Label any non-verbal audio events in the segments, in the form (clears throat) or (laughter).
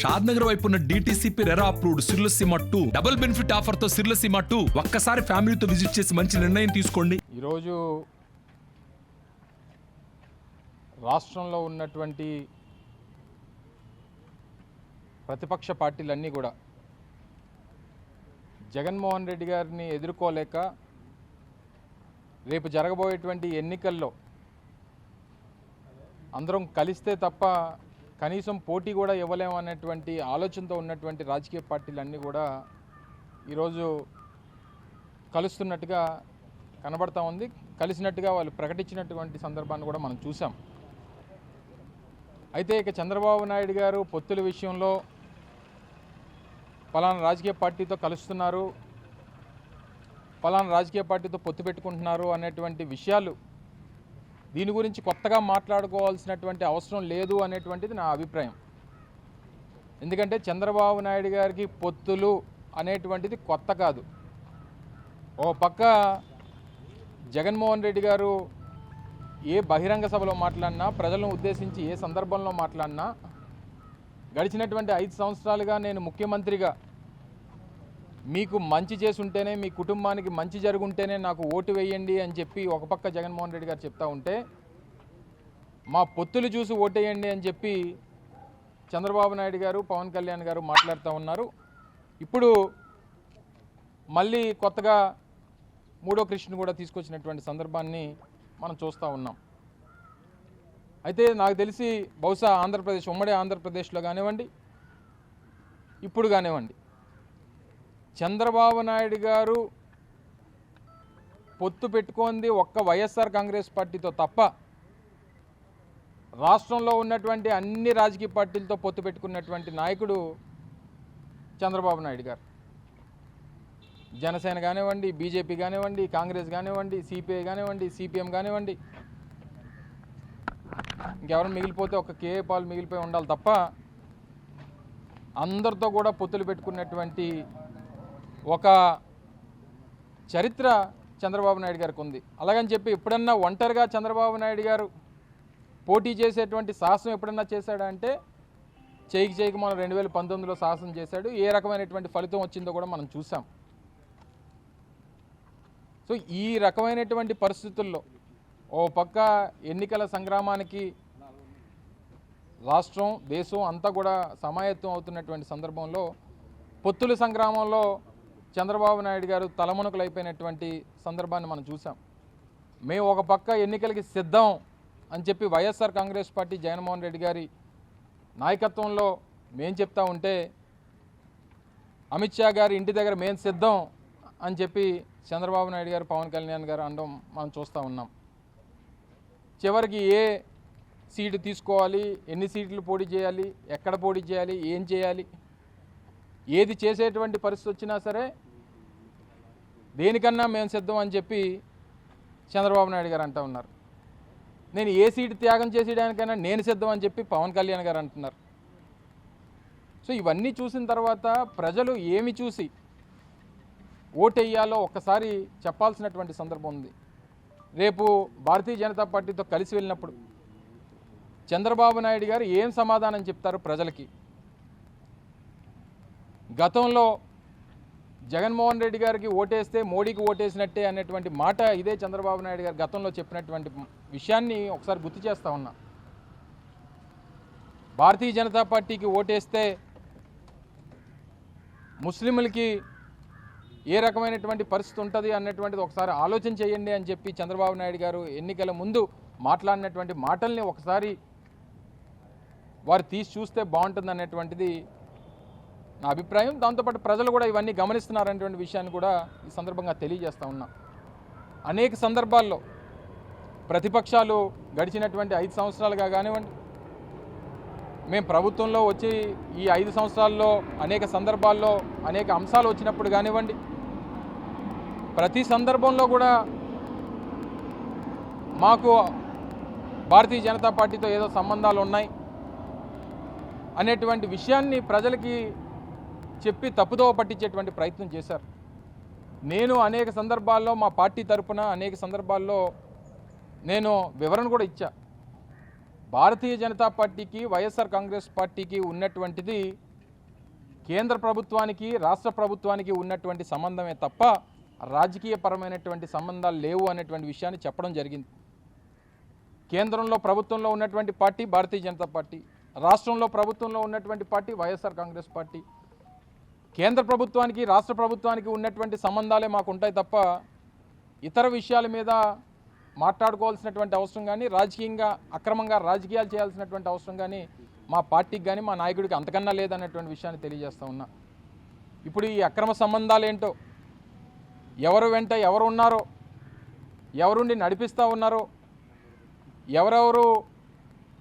షాద్ నగర్ వైపు ఉన్న DTCP RERA approved Sirlaseema two. Double benefit ఆఫర్తో Sirlaseema two. ఒక్కసారి ఫ్యామిలీతో విజిట్ చేసి మంచి నిర్ణయం తీసుకోండి. ఈరోజు రాష్ట్రంలో ఉన్నటువంటి ప్రతిపక్ష పార్టీలన్నీ కూడా జగన్మోహన్ రెడ్డి గారిని ఎదుర్కోలేక రేపు జరగబోయేటువంటి ఎన్నికల్లో అందరం కలిస్తే తప్ప కనీసం పోటీ కూడా ఇవ్వలేము అనేటువంటి ఆలోచనతో ఉన్నటువంటి రాజకీయ పార్టీలన్నీ కూడా ఈరోజు కలుస్తున్నట్టుగా కనబడతా ఉంది. కలిసినట్టుగా వాళ్ళు ప్రకటించినటువంటి సందర్భాన్ని కూడా మనం చూసాం అయితే ఇక చంద్రబాబు నాయుడు గారు పొత్తుల విషయంలో పలానా రాజకీయ పార్టీతో కలుస్తున్నారు. పలానా రాజకీయ పార్టీతో పొత్తు పెట్టుకుంటున్నారు అనేటువంటి విషయాలు దీని గురించి కొత్తగా మాట్లాడుకోవాల్సినటువంటి అవసరం లేదు అనేటువంటిది నా అభిప్రాయం. ఎందుకంటే చంద్రబాబు నాయుడు గారికి పొత్తులు అనేటువంటిది కొత్త కాదు. ఓ పక్క జగన్మోహన్ రెడ్డి గారు ఏ బహిరంగ సభలో మాట్లాడినా ప్రజలను ఉద్దేశించి ఏ సందర్భంలో మాట్లాడినా గడిచినటువంటి ఐదు సంవత్సరాలుగా నేను ముఖ్యమంత్రిగా మీకు మంచి చేసుంటేనే మీ కుటుంబానికి మంచి జరుగుంటేనే నాకు ఓటు వేయండి అని చెప్పి ఒక పక్క జగన్మోహన్ రెడ్డి గారు చెప్తా ఉంటే మా పొత్తులు చూసి ఓటేయండి అని చెప్పి చంద్రబాబు నాయుడు గారు పవన్ కళ్యాణ్ గారు మాట్లాడుతూ ఉన్నారు. ఇప్పుడు మళ్ళీ కొత్తగా మూడో కృష్ణ కూడా తీసుకొచ్చినటువంటి సందర్భాన్ని మనం చూస్తూ ఉన్నాం. అయితే నాకు తెలిసి బహుశా ఆంధ్రప్రదేశ్ ఉమ్మడి ఆంధ్రప్రదేశ్లో కానివ్వండి ఇప్పుడు కానివ్వండి చంద్రబాబు నాయుడు గారు పొత్తు పెట్టుకుంది ఒక్క వైఎస్ఆర్ కాంగ్రెస్ పార్టీతో తప్ప రాష్ట్రంలో ఉన్నటువంటి అన్ని రాజకీయ పార్టీలతో పొత్తు పెట్టుకున్నటువంటి నాయకుడు చంద్రబాబు నాయుడు గారు. జనసేన కానివ్వండి బీజేపీ కానివ్వండి కాంగ్రెస్ కానివ్వండి సిపిఐ కానివ్వండి సిపిఎం కానివ్వండి ఇంకెవరైనా మిగిలిపోతే ఒక కేఏ పాలు మిగిలిపోయి ఉండాలి తప్ప అందరితో కూడా పొత్తులు పెట్టుకున్నటువంటి ఒక చరిత్ర చంద్రబాబు నాయుడు గారికి ఉంది. అలాగని చెప్పి ఎప్పుడన్నా ఒంటరిగా చంద్రబాబు నాయుడు గారు పోటీ చేసేటువంటి సాహసం ఎప్పుడన్నా చేశాడా అంటే చేయికి చేయికి మనం రెండు వేల పంతొమ్మిదిలో సాహసం చేశాడు. ఏ రకమైనటువంటి ఫలితం వచ్చిందో కూడా మనం చూసాం సో ఈ రకమైనటువంటి పరిస్థితుల్లో ఓ పక్క ఎన్నికల సంగ్రామానికి రాష్ట్రం దేశం అంతా కూడా సమాయత్తం అవుతున్నటువంటి సందర్భంలో పొత్తుల సంగ్రామంలో చంద్రబాబు నాయుడు గారు తలమునకలు అయిపోయినటువంటి సందర్భాన్ని మనం చూసాం మేము ఒక పక్క ఎన్నికలకి సిద్ధం అని చెప్పి వైఎస్ఆర్ కాంగ్రెస్ పార్టీ జగన్మోహన్ రెడ్డి గారి నాయకత్వంలో మేం చెప్తా ఉంటే అమిత్ షా గారి ఇంటి దగ్గర మేము సిద్ధం అని చెప్పి చంద్రబాబు నాయుడు గారు పవన్ కళ్యాణ్ గారు అనడం మనం చూస్తూ ఉన్నాం. చివరికి ఏ సీటు తీసుకోవాలి ఎన్ని సీట్లు పోటీ చేయాలి ఎక్కడ పోటీ చేయాలి ఏం చేయాలి ఏది చేసేటువంటి పరిస్థితి వచ్చినా సరే దేనికన్నా మేము సిద్ధం అని చెప్పి చంద్రబాబు నాయుడు గారు అంటూ ఉన్నారు. నేను ఏ సీటు త్యాగం చేసేయడానికైనా నేను సిద్ధం అని చెప్పి పవన్ కళ్యాణ్ గారు అంటున్నారు. సో ఇవన్నీ చూసిన తర్వాత ప్రజలు ఏమి చూసి ఓటెయ్యాలో ఒక్కసారి చెప్పాల్సినటువంటి సందర్భం ఉంది. రేపు భారతీయ జనతా పార్టీతో కలిసి వెళ్ళినప్పుడు చంద్రబాబు నాయుడు గారు ఏం సమాధానం చెప్తారు ప్రజలకి? గతంలో జగన్మోహన్ రెడ్డి గారికి ఓటేస్తే మోడీకి ఓటేసినట్టే అనేటువంటి మాట ఇదే చంద్రబాబు నాయుడు గారు గతంలో చెప్పినటువంటి విషయాన్ని ఒకసారి గుర్తు చేస్తా ఉన్నా. భారతీయ జనతా పార్టీకి ఓటేస్తే ముస్లింలకి ఏ రకమైనటువంటి పరిస్థితి ఉంటుంది అన్నటువంటిది ఒకసారి ఆలోచన చేయండి అని చెప్పి చంద్రబాబు నాయుడు గారు ఎన్నికల ముందు మాట్లాడినటువంటి మాటల్ని ఒకసారి వారు తీసి చూస్తే బాగుంటుంది అనేటువంటిది నా అభిప్రాయం దాంతోపాటు ప్రజలు కూడా ఇవన్నీ గమనిస్తున్నారనేటువంటి విషయాన్ని కూడా ఈ సందర్భంగా తెలియజేస్తూ ఉన్నా. అనేక సందర్భాల్లో ప్రతిపక్షాలు గడిచినటువంటి ఐదు సంవత్సరాలుగా కానివ్వండి మేము ప్రభుత్వంలో వచ్చి ఈ ఐదు సంవత్సరాల్లో అనేక సందర్భాల్లో అనేక అంశాలు వచ్చినప్పుడు కానివ్వండి ప్రతి సందర్భంలో కూడా మాకు భారతీయ జనతా పార్టీతో ఏదో సంబంధాలు ఉన్నాయి అనేటువంటి విషయాన్ని ప్రజలకి చెప్పి తప్పుదోవ పట్టించేటువంటి ప్రయత్నం చేశారు. నేను అనేక సందర్భాల్లో మా పార్టీ తరపున అనేక సందర్భాల్లో నేను వివరణ కూడా ఇచ్చా. భారతీయ జనతా పార్టీకి వైఎస్ఆర్ కాంగ్రెస్ పార్టీకి ఉన్నటువంటిది కేంద్ర ప్రభుత్వానికి రాష్ట్ర ప్రభుత్వానికి ఉన్నటువంటి సంబంధమే తప్ప రాజకీయపరమైనటువంటి సంబంధాలు లేవు అనేటువంటి విషయాన్ని చెప్పడం జరిగింది. కేంద్రంలో ప్రభుత్వంలో ఉన్నటువంటి పార్టీ భారతీయ జనతా పార్టీ. రాష్ట్రంలో ప్రభుత్వంలో ఉన్నటువంటి పార్టీ వైఎస్ఆర్ కాంగ్రెస్ పార్టీ. కేంద్ర ప్రభుత్వానికి రాష్ట్ర ప్రభుత్వానికి ఉన్నటువంటి సంబంధాలే మాకు ఉంటాయి తప్ప ఇతర విషయాల మీద మాట్లాడుకోవాల్సినటువంటి అవసరం కానీ రాజకీయంగా అక్రమంగా రాజకీయాలు చేయాల్సినటువంటి అవసరం కానీ మా పార్టీకి కానీ మా నాయకుడికి అంతకన్నా లేదన్నటువంటి విషయాన్ని తెలియజేస్తూ ఉన్నా. ఇప్పుడు ఈ అక్రమ సంబంధాలు ఏంటో ఎవరు వెంట ఎవరు ఉన్నారో ఎవరుండి నడిపిస్తూ ఉన్నారో ఎవరెవరు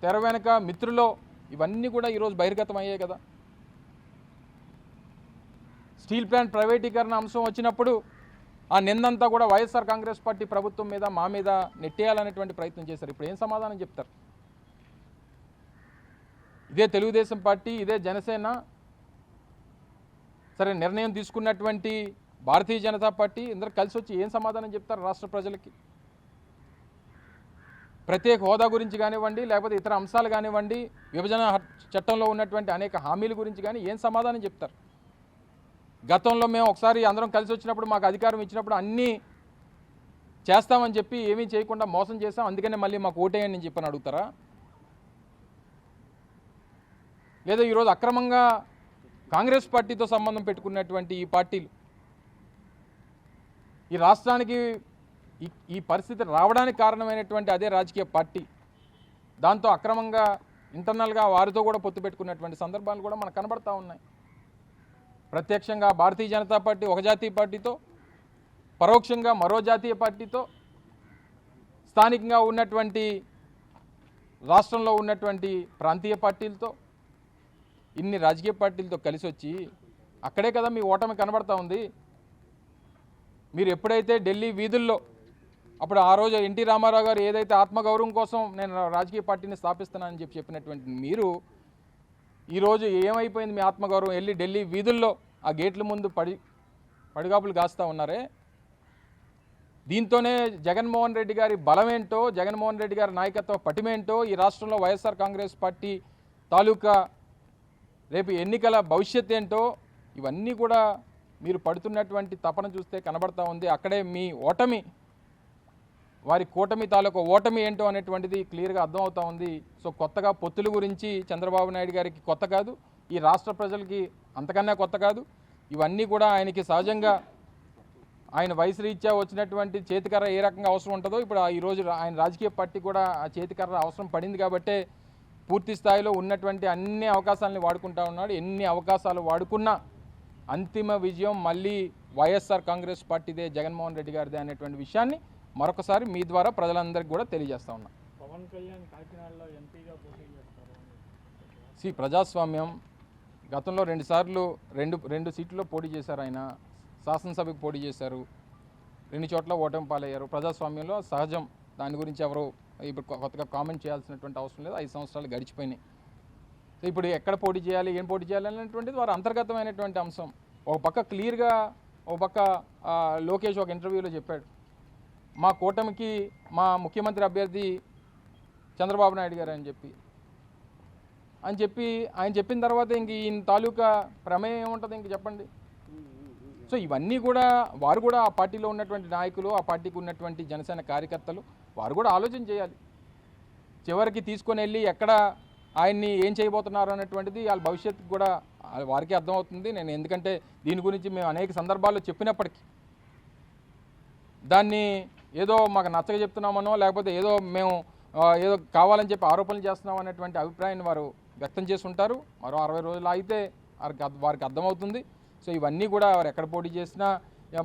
తెర వెనక మిత్రులో ఇవన్నీ కూడా ఈరోజు బహిర్గతం అయ్యాయి కదా. స్టీల్ ప్లాంట్ ప్రైవేటీకరణ అంశం వచ్చినప్పుడు ఆ నిందంతా కూడా వైఎస్ఆర్ కాంగ్రెస్ పార్టీ ప్రభుత్వం మీద మా మీద నెట్టేయాలనేటువంటి ప్రయత్నం చేశారు. ఇప్పుడు ఏం సమాధానం చెప్తారు? ఇదే తెలుగుదేశం పార్టీ ఇదే జనసేన. సరే నిర్ణయం తీసుకున్నటువంటి భారతీయ జనతా పార్టీ ఇందరు కలిసి వచ్చి ఏం సమాధానం చెప్తారు రాష్ట్ర ప్రజలకి? ప్రత్యేక హోదా గురించి కానివ్వండి లేకపోతే ఇతర అంశాలు కానివ్వండి విభజన చట్టంలో ఉన్నటువంటి అనేక హామీల గురించి కానీ ఏం సమాధానం చెప్తారు? గతంలో మేము ఒకసారి అందరం కలిసి వచ్చినప్పుడు మాకు అధికారం ఇచ్చినప్పుడు అన్నీ చేస్తామని చెప్పి ఏమీ చేయకుండా మోసం చేస్తాం అందుకనే మళ్ళీ మాకు ఓటేయండి అని చెప్పని అడుగుతారా? లేదా ఈరోజు అక్రమంగా కాంగ్రెస్ పార్టీతో సంబంధం పెట్టుకున్నటువంటి ఈ పార్టీలు ఈ రాష్ట్రానికి ఈ ఈ పరిస్థితి రావడానికి కారణమైనటువంటి అదే రాజకీయ పార్టీ దాంతో అక్రమంగా ఇంటర్నల్గా వారితో కూడా పొత్తు పెట్టుకున్నటువంటి సందర్భాలు కూడా మనకు కనబడతా ఉన్నాయి. ప్రత్యక్షంగా భారతీయ జనతా పార్టీ ఒక జాతీయ పార్టీతో పరోక్షంగా మరో జాతీయ పార్టీతో స్థానికంగా ఉన్నటువంటి రాష్ట్రంలో ఉన్నటువంటి ప్రాంతీయ పార్టీలతో ఇన్ని రాజకీయ పార్టీలతో కలిసి వచ్చి అక్కడే కదా మీ ఓటమి కనబడతా ఉంది. మీరు ఎప్పుడైతే ఢిల్లీ వీధుల్లో అప్పుడు ఆ రోజు ఎన్టీ రామారావు గారు ఏదైతే ఆత్మగౌరవం కోసం నేను రాజకీయ పార్టీని స్థాపిస్తున్నానని చెప్పి చెప్పినటువంటి మీరు ఈరోజు ఏమైపోయింది మీ ఆత్మగౌరవం? వెళ్ళి ఢిల్లీ వీధుల్లో ఆ గేట్ల ముందు పడి పడిగాపులు కాస్తూ ఉన్నారే? దీంతోనే జగన్మోహన్ రెడ్డి గారి బలమేంటో జగన్మోహన్ రెడ్డి గారి నాయకత్వ పటిమేంటో ఈ రాష్ట్రంలో వైఎస్ఆర్ కాంగ్రెస్ పార్టీ తాలూకా రేపు ఎన్నికల భవిష్యత్ ఏంటో ఇవన్నీ కూడా మీరు పడుతున్నటువంటి తపన చూస్తే కనబడతా ఉంది. అక్కడే మీ ఓటమి వారి కూటమి తాలూకా ఓటమి ఏంటో అనేటువంటిది క్లియర్గా అర్థమవుతా ఉంది. సో కొత్తగా పొత్తుల గురించి చంద్రబాబు నాయుడు గారికి కొత్త కాదు ఈ రాష్ట్ర ప్రజలకి అంతకన్నా కొత్త కాదు. ఇవన్నీ కూడా ఆయనకి సహజంగా ఆయన వయసు రీత్యా వచ్చినటువంటి చేతికర్ర ఏ రకంగా అవసరం ఉంటుందో ఇప్పుడు ఈరోజు ఆయన రాజకీయ పార్టీ కూడా ఆ చేతికర్ర అవసరం పడింది కాబట్టే పూర్తి స్థాయిలో ఉన్నటువంటి అన్ని అవకాశాలని వాడుకుంటా ఉన్నాడు. ఎన్ని అవకాశాలు వాడుకున్నా అంతిమ విజయం మళ్ళీ వైఎస్ఆర్ కాంగ్రెస్ పార్టీదే జగన్మోహన్ రెడ్డి గారిదే అనేటువంటి విషయాన్ని మరొకసారి మీ ద్వారా ప్రజలందరికీ కూడా తెలియజేస్తా ఉన్నా. పవన్ కళ్యాణ్ కాకినాడలో ఎంపీగా పోటీ చేస్తారు? సి ప్రజాస్వామ్యం గతంలో రెండుసార్లు రెండు రెండు సీట్లలో పోటీ చేశారు ఆయన. శాసనసభకు పోటీ చేశారు. రెండు చోట్ల ఓటమి పాలయ్యారు. ప్రజాస్వామ్యంలో సహజం. దాని గురించి ఎవరు ఇప్పుడు కొత్తగా కామెంట్ చేయాల్సినటువంటి అవసరం లేదు. ఐదు సంవత్సరాలు గడిచిపోయినాయి. సో ఇప్పుడు ఎక్కడ పోటీ చేయాలి ఏం పోటీ చేయాలి అనేటువంటిది వారి అంతర్గతమైనటువంటి అంశం. ఒక పక్క క్లియర్గా ఒక పక్క లోకేష్ ఒక ఇంటర్వ్యూలో చెప్పాడు. మా కూటమికి మా ముఖ్యమంత్రి అభ్యర్థి చంద్రబాబు నాయుడు గారు అని చెప్పి. అని చెప్పి ఆయన చెప్పిన తర్వాత ఇంక ఈయన తాలూకా ప్రమేయం ఏముంటుంది ఇంక చెప్పండి. సో ఇవన్నీ కూడా వారు కూడా ఆ పార్టీలో ఉన్నటువంటి నాయకులు ఆ పార్టీకి ఉన్నటువంటి జనసేన కార్యకర్తలు వారు కూడా ఆలోచన చేయాలి. చివరికి తీసుకొని వెళ్ళి ఎక్కడ ఆయన్ని ఏం చేయబోతున్నారు అనేటువంటిది వాళ్ళ భవిష్యత్తు కూడా వారికి అర్థమవుతుంది. నేను ఎందుకంటే దీని గురించి మేము అనేక సందర్భాల్లో చెప్పినప్పటికీ దాన్ని ఏదో మాకు నచ్చక చెప్తున్నామనో లేకపోతే ఏదో మేము ఏదో కావాలని చెప్పి ఆరోపణలు చేస్తున్నాం అనేటువంటి అభిప్రాయాన్ని వారు వ్యక్తం చేసి ఉంటారు. మరో అరవై రోజులు అయితే వారికి వారికి అర్థమవుతుంది. సో ఇవన్నీ కూడా వారు ఎక్కడ పోటీ చేసినా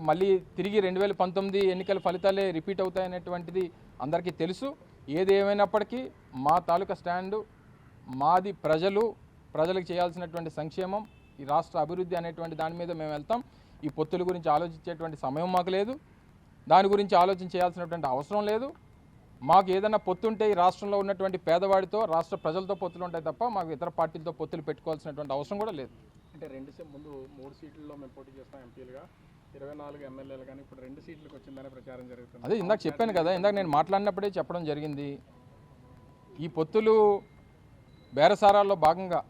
మళ్ళీ తిరిగి రెండు వేల పంతొమ్మిది ఎన్నికల ఫలితాలే రిపీట్ అవుతాయనేటువంటిది అందరికీ తెలుసు. ఏది ఏమైనప్పటికీ మా తాలూకా స్టాండు మాది ప్రజలు ప్రజలకు చేయాల్సినటువంటి సంక్షేమం ఈ రాష్ట్ర అభివృద్ధి అనేటువంటి దాని మీద మేము వెళ్తాం. ఈ పొత్తుల గురించి ఆలోచించేటువంటి సమయం మాకు లేదు. దాని గురించి ఆలోచన చేయాల్సినటువంటి అవసరం లేదు. మాకు ఏదైనా పొత్తుంటే ఈ రాష్ట్రంలో ఉన్నటువంటి పేదవాడితో రాష్ట్ర ప్రజలతో పొత్తులు ఉంటాయి తప్ప మాకు ఇతర పార్టీలతో పొత్తులు పెట్టుకోవాల్సినటువంటి అవసరం కూడా లేదు. అంటే రెండు సీ- ముందు మూడు సీట్లలో మేము పోటీ చేస్తాం ఎంపీలుగా. ఇరవై నాలుగు ఎమ్మెల్యేలు కానీ ఇప్పుడు రెండు సీట్లకు వచ్చిందనే ప్రచారం జరుగుతుంది. అదే ఇందాక చెప్పాను కదా ఇందాక నేను మాట్లాడినప్పుడే చెప్పడం జరిగింది. ఈ పొత్తులు బేరసారాల్లో భాగంగా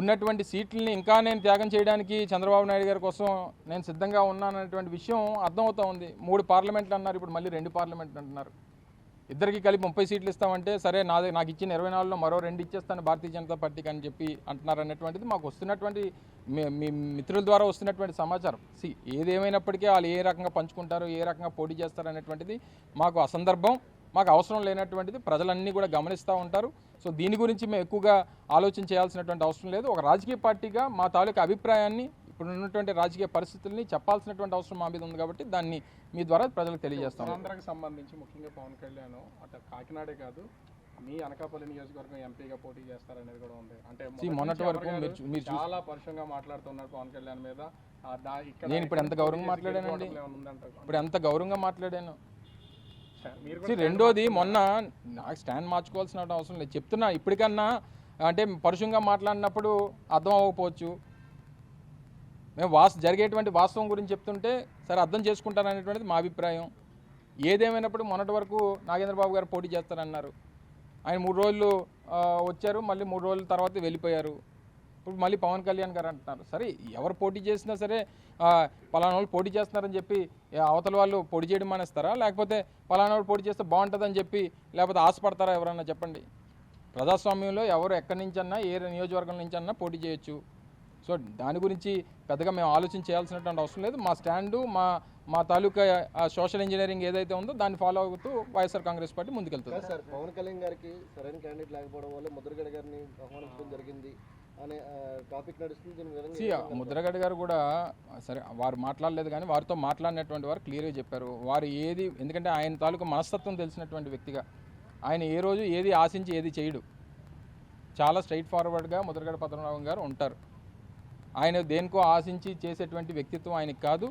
ఉన్నటువంటి సీట్లని ఇంకా నేను త్యాగం చేయడానికి చంద్రబాబు నాయుడు గారి కోసం నేను సిద్ధంగా ఉన్నాననేటువంటి విషయం అర్థమవుతా ఉంది. మూడు పార్లమెంట్లు అన్నారు ఇప్పుడు మళ్ళీ రెండు పార్లమెంట్లు అంటున్నారు. ఇద్దరికి కలిపి ముప్పై సీట్లు ఇస్తామంటే సరే నాది నాకు ఇచ్చిన ఇరవై నాలుగులో మరో రెండు ఇచ్చేస్తాను భారతీయ జనతా పార్టీకి అని చెప్పి అంటున్నారు అనేటువంటిది మాకు వస్తున్నటువంటి మీ మిత్రుల ద్వారా వస్తున్నటువంటి సమాచారం. సి ఏదేమైనప్పటికీ వాళ్ళు ఏ రకంగా పంచుకుంటారు ఏ రకంగా పోటీ చేస్తారు అనేటువంటిది మాకు అసందర్భం మాకు అవసరం లేనటువంటిది ప్రజలన్నీ కూడా గమనిస్తూ ఉంటారు. సో దీని గురించి మేము ఎక్కువగా ఆలోచన చేయాల్సినటువంటి అవసరం లేదు. ఒక రాజకీయ పార్టీగా మా తాలూకా అభిప్రాయాన్ని ఇప్పుడు ఉన్నటువంటి రాజకీయ పరిస్థితుల్ని చెప్పాల్సినటువంటి అవసరం మా మీద ఉంది కాబట్టి దాన్ని మీ ద్వారా ప్రజలకు తెలియజేస్తాం ఆంధ్రాకి సంబంధించి ముఖ్యంగా పవన్ కళ్యాణ్ అటు కాకినాడే కాదు మీ అనకాపల్లి నియోజకవర్గం ఎంపీగా పోటీ చేస్తారనేది కూడా ఉంది. అంటే మొన్నటి వరకు మీరు చాలా పరుషంగా మాట్లాడుతున్నారు పవన్ కళ్యాణ్ మీద. నేను ఇప్పుడు ఎంత గౌరవంగా మాట్లాడానండి? ఇప్పుడు ఎంత గౌరవంగా మాట్లాడాను? రెండోది మొన్న నాకు స్టాండ్ మార్చుకోవాల్సిన అవసరం లేదు. చెప్తున్నా ఇప్పటికన్నా అంటే పరుషంగా మాట్లాడినప్పుడు అర్థం అవ్వకపోవచ్చు. మేము వాస్ జరిగేటువంటి వాస్తవం గురించి చెప్తుంటే సరే అర్థం చేసుకుంటారనేటువంటిది మా అభిప్రాయం. ఏదేమైనప్పుడు మొన్నటి వరకు నాగేంద్రబాబు గారు పోటీ చేస్తారన్నారు. ఆయన మూడు రోజులు వచ్చారు మళ్ళీ మూడు రోజుల తర్వాత వెళ్ళిపోయారు. ఇప్పుడు మళ్ళీ పవన్ కళ్యాణ్ గారు అంటున్నారు సరే ఎవరు పోటీ చేసినా సరే పలానా వాళ్ళు పోటీ చేస్తున్నారని చెప్పి అవతల వాళ్ళు పోటీ చేయడం మానేస్తారా? లేకపోతే పలానా వాళ్ళు పోటీ చేస్తే బాగుంటుందని చెప్పి లేకపోతే ఆశపడతారా ఎవరన్నా చెప్పండి? ప్రజాస్వామ్యంలో ఎవరు ఎక్కడి నుంచన్నా ఏ నియోజకవర్గం నుంచన్నా పోటీ చేయొచ్చు. సో దాని గురించి పెద్దగా మేము ఆలోచన చేయాల్సినటువంటి అవసరం లేదు. మా స్టాండు మా మా తాలూకా సోషల్ ఇంజనీరింగ్ ఏదైతే ఉందో దాన్ని ఫాలో అవుతూ వైఎస్ఆర్ కాంగ్రెస్ పార్టీ ముందుకెళ్తుంది. సార్ పవన్ కళ్యాణ్ గారికి సరైన క్యాండిడేట్ లేకపోవడం వల్ల ముద్రగడ గారిని జరిగింది. అనే టాపిక్ నడుస్తుంది దీని విధంగా సి ముద్రగడ్డ గారు కూడా సరే వారు మాట్లాడలేదు కానీ వారితో మాట్లాడినటువంటి వారు క్లియర్గా చెప్పారు. వారు ఏది ఎందుకంటే ఆయన తాలూకా మనస్తత్వం తెలిసినటువంటి వ్యక్తిగా. ఆయన ఏ రోజు ఏది ఆశించి ఏది చేయడు. చాలా స్ట్రైట్ ఫార్వర్డ్గా ముద్రగడ పద్మనాభం గారు ఉంటారు. ఆయన దేనికో ఆశించి చేసేటువంటి వ్యక్తిత్వం ఆయనకి కాదు.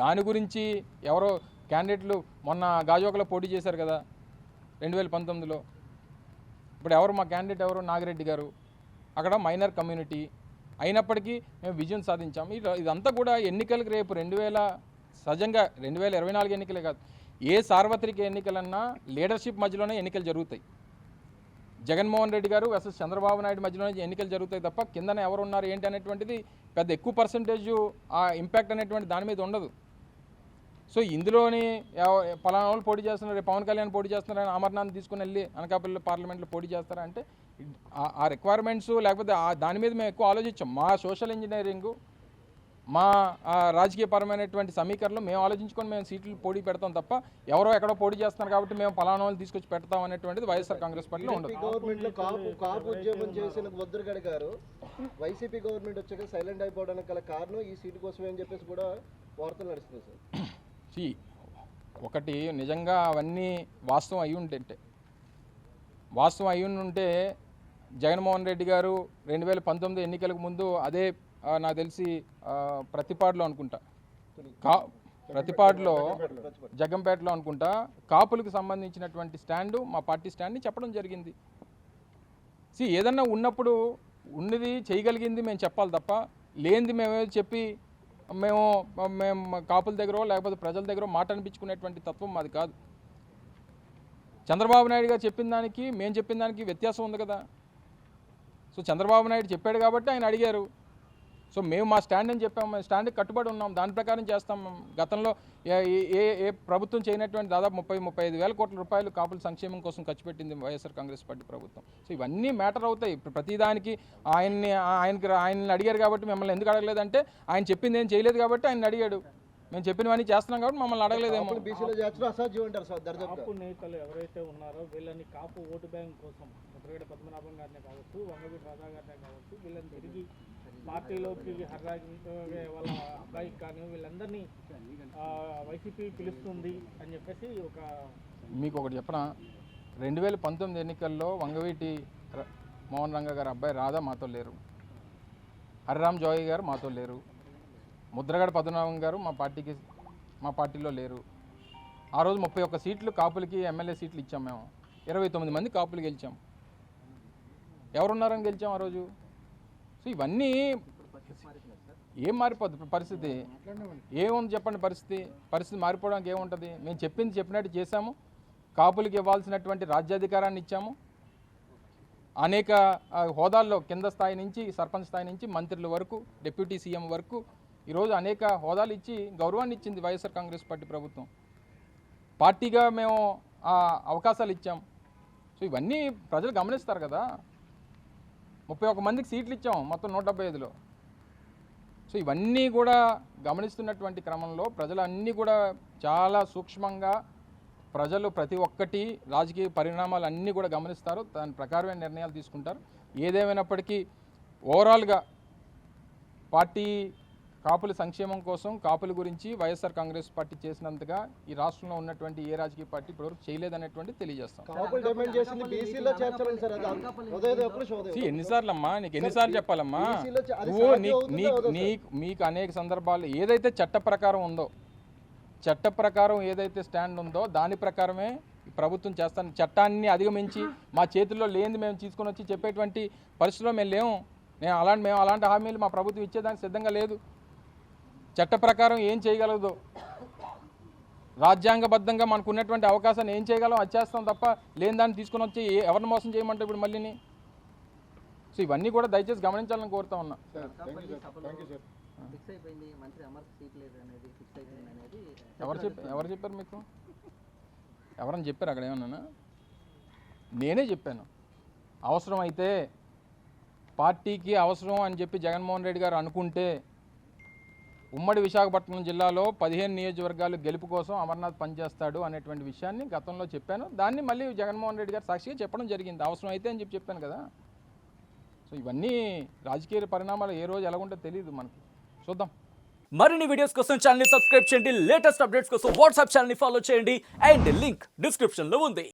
దాని గురించి ఎవరో క్యాండిడేట్లు మొన్న గాజోకలో పోటీ చేశారు కదా రెండు వేల పంతొమ్మిదిలో. ఇప్పుడు ఎవరు మా క్యాండిడేట్ ఎవరు? నాగిరెడ్డి గారు. అక్కడ మైనర్ కమ్యూనిటీ అయినప్పటికీ మేము విజయం సాధించాము ఇదంతా కూడా ఎన్నికలకు రేపు రెండు వేల సహజంగా రెండు వేల ఇరవై నాలుగు ఎన్నికలే కాదు ఏ సార్వత్రిక ఎన్నికలన్నా లీడర్షిప్ మధ్యలోనే ఎన్నికలు జరుగుతాయి. జగన్మోహన్ రెడ్డి గారు వర్సెస్ చంద్రబాబు నాయుడు మధ్యలోనే ఎన్నికలు జరుగుతాయి తప్ప కిందన ఎవరు ఉన్నారు ఏంటి అనేటువంటిది పెద్ద ఎక్కువ పర్సంటేజ్ ఆ ఇంపాక్ట్ అనేటువంటి దాని మీద ఉండదు. సో ఇందులోని పలానా వాళ్ళు పోటీ చేస్తున్నారు పవన్ కళ్యాణ్ పోటీ చేస్తున్నారని అమర్నాథ్ తీసుకుని వెళ్ళి అనకాపల్లి పార్లమెంట్లో పోటీ చేస్తారా అంటే ఆ- రిక్వైర్మెంట్స్ లేకపోతే దాని మీద మేము ఎక్కువ ఆలోచించాం. మా సోషల్ ఇంజనీరింగ్ మా రాజకీయపరమైనటువంటి సమీకరణలు మేము ఆలోచించుకొని మేము సీట్లు పోటీ పెడతాం తప్ప ఎవరో ఎక్కడో పోటీ చేస్తున్నారు కాబట్టి మేము పలానా వాళ్ళు తీసుకొచ్చి పెడతాం అనేటువంటిది వైఎస్ఆర్ కాంగ్రెస్ పార్టీలో ఉండదు. గవర్నమెంట్లో కాపు కాపు ఉద్యోగం చేసిన ముద్రగడ గారు. వైసీపీ గవర్నమెంట్ వచ్చాక సైలెంట్ అయిపోవడానికి గల కారణం ఈ సీటు కోసమే అని చెప్పేసి కూడా వార్తలు నడుస్తుంది సార్. (clears throat) See, ఒకటి నిజంగా అవన్నీ వాస్తవం అయి ఉంటే వాస్తవం అయి ఉంటే జగన్మోహన్ రెడ్డి గారు రెండు వేల పంతొమ్మిది ఎన్నికలకు ముందు అదే నాకు తెలిసి ప్రతిపాడులో అనుకుంటా. కా ప్రతిపాడులో జగంపేటలో అనుకుంటా కాపులకు సంబంధించినటువంటి స్టాండు మా పార్టీ స్టాండ్ని చెప్పడం జరిగింది. సి ఏదన్నా ఉన్నప్పుడు ఉన్నది చేయగలిగింది మేము చెప్పాలి తప్ప లేనిది మేమేదో చెప్పి మేము మేము కాపుల దగ్గర లేకపోతే ప్రజల దగ్గర మాట అనిపించుకునేటువంటి తత్వం మాది కాదు. చంద్రబాబు నాయుడు గారు చెప్పిన దానికి మేము చెప్పిన దానికి వ్యత్యాసం ఉంది కదా. సో చంద్రబాబు నాయుడు చెప్పాడు కాబట్టి ఆయన అడిగారు. సో మేము మా స్టాండ్ అని చెప్పాము మా స్టాండ్కి కట్టుబడి ఉన్నాం దాని ప్రకారం చేస్తాం. గతంలో ఏ ఏ ప్రభుత్వం చేయనటువంటి దాదాపు ముప్పై ముప్పై ఐదు వేల కోట్ల రూపాయలు కాపుల సంక్షేమం కోసం ఖర్చు పెట్టింది వైఎస్ఆర్ కాంగ్రెస్ పార్టీ ప్రభుత్వం. సో ఇవన్నీ మ్యాటర్ అవుతాయి. ఇప్పుడు ప్రతిదానికి ఆయన్ని ఆయనకి ఆయన్ని అడిగారు కాబట్టి మిమ్మల్ని ఎందుకు అడగలేదంటే ఆయన చెప్పింది ఏం చేయలేదు కాబట్టి ఆయన అడిగాడు. మేము చెప్పినవన్నీ చేస్తున్నాం కాబట్టి మమ్మల్ని అడగలేదేమో. బీసీలో చేర్చడం అసాధ్యం అంటారు సార్ దర్జాగా కాపు నేతలు ఎవరైతే ఉన్నారో వీళ్ళని కాపు ఓటు బ్యాంక్ కోసం ముద్రగడ పద్మనాభం గారినే కావచ్చు వంగవీటి రాధా గారినే కావచ్చు వీళ్ళని తిరిగి పార్టీలోకి హర్రాజ్ వాళ్ళ అబ్బాయికి కానీ వీళ్ళందరినీ ఆ, వైసీపీ పిలుస్తుంది అని చెప్పేసి ఒక మీకు ఒకటి చెప్పనా? రెండు వేల పంతొమ్మిది ఎన్నికల్లో వంగవీటి ర- మోహన్ రంగ గారు అబ్బాయి రాధా మాతో లేరు. హరిరామ్ జోయి గారు మాతో లేరు. ముద్రగడ పద్మనాభం గారు మా పార్టీకి మా పార్టీలో లేరు. ఆ రోజు ముప్పై ఒక్క సీట్లు కాపులకి ఎమ్మెల్యే సీట్లు ఇచ్చాం మేము. ఇరవై తొమ్మిది మంది కాపులు గెలిచాం. ఎవరున్నారని గెలిచాం ఆ రోజు? సో ఇవన్నీ ఏం మారిపోద్ది పరిస్థితి? ఏముంది చెప్పండి పరిస్థితి? పరిస్థితి మారిపోవడానికి ఏముంటుంది? మేము చెప్పింది చెప్పినట్టు చేశాము. కాపులకి ఇవ్వాల్సినటువంటి రాజ్యాధికారాన్ని ఇచ్చాము. అనేక హోదాల్లో కింద స్థాయి నుంచి సర్పంచ్ స్థాయి నుంచి మంత్రుల వరకు డిప్యూటీ సీఎం వరకు ఈరోజు అనేక హోదాలు ఇచ్చి గౌరవాన్ని ఇచ్చింది వైఎస్ఆర్ కాంగ్రెస్ పార్టీ ప్రభుత్వం. పార్టీగా మేము ఆ అవకాశాలు ఇచ్చాం. సో ఇవన్నీ ప్రజలు గమనిస్తారు కదా. ముప్పై ఒక్క మందికి సీట్లు ఇచ్చాం మొత్తం నూట డెబ్బై ఐదులో. సో ఇవన్నీ కూడా గమనిస్తున్నటువంటి క్రమంలో ప్రజలు అన్నీ కూడా చాలా సూక్ష్మంగా ప్రజలు ప్రతి ఒక్కటి రాజకీయ పరిణామాలు అన్నీ కూడా గమనిస్తారు. దాని ప్రకారమైన నిర్ణయాలు తీసుకుంటారు. ఏదేమైనప్పటికీ ఓవరాల్గా పార్టీ కాపుల సంక్షేమం కోసం కాపుల గురించి వైఎస్ఆర్ కాంగ్రెస్ పార్టీ చేసినంతగా ఈ రాష్ట్రంలో ఉన్నటువంటి ఏ రాజకీయ పార్టీ ఇప్పటివరకు చేయలేదనేటువంటి తెలియజేస్తాం. ఎన్నిసార్లు అమ్మా నీకు ఎన్నిసార్లు చెప్పాలమ్మా? నువ్వు మీకు అనేక సందర్భాలు ఏదైతే చట్ట ప్రకారం ఉందో చట్ట ప్రకారం ఏదైతే స్టాండ్ ఉందో దాని ప్రకారమే ప్రభుత్వం చేస్తాను. చట్టాన్ని అధిగమించి మా చేతుల్లో లేనిది మేము తీసుకొని వచ్చి చెప్పేటువంటి పరిస్థితిలో మేము లేము. నేను అలాంటి మేము అలాంటి హామీలు మా ప్రభుత్వం ఇచ్చేదానికి సిద్ధంగా లేదు. చట్ట ప్రకారం ఏం చేయగలదు? రాజ్యాంగబద్ధంగా మనకు ఉన్నటువంటి అవకాశాన్ని ఏం చేయగలం? అది చేస్తాం తప్ప లేని దాన్ని తీసుకొని వచ్చి ఎవరిని మోసం చేయమంటే ఇప్పుడు మళ్ళీని? సో ఇవన్నీ కూడా దయచేసి గమనించాలని కోరుతా ఉన్నా. ఫిక్స్ అయిపోయింది. మంత్రి అమర్ సీట్ లేదు అనేది ఫిక్స్ అయిపోయింది అనేది ఎవరు చెప్ప ఎవరు చెప్పారు మీకు? ఎవరని చెప్పారు అక్కడ ఏమన్నా నేనే చెప్పాను. అవసరం అయితే పార్టీకి అవసరం అని చెప్పి జగన్మోహన్ రెడ్డి గారు అనుకుంటే ఉమ్మడి విశాఖపట్నం జిల్లాలో పదిహేను నియోజకవర్గాలు గెలుపు కోసం అమర్నాథ్ పనిచేస్తాడు అనేటువంటి విషయాన్ని గతంలో చెప్పాను. దాన్ని మళ్ళీ జగన్మోహన్ రెడ్డి గారు సాక్షిగా చెప్పడం జరిగింది. అవసరం అయితే అని చెప్పి చెప్పాను కదా. సో ఇవన్నీ రాజకీయ పరిణామాలు ఏ రోజు ఎలాగుంటే తెలియదు మనకి. చూద్దాం. మరిన్ని వీడియోస్ కోసం ఛానల్ సబ్స్క్రైబ్ చేయండి. లేటెస్ట్ అప్డేట్స్ కోసం వాట్సాప్ ఛానల్ని ఫాలో చేయండి. అండ్ లింక్ డిస్క్రిప్షన్లో ఉంది.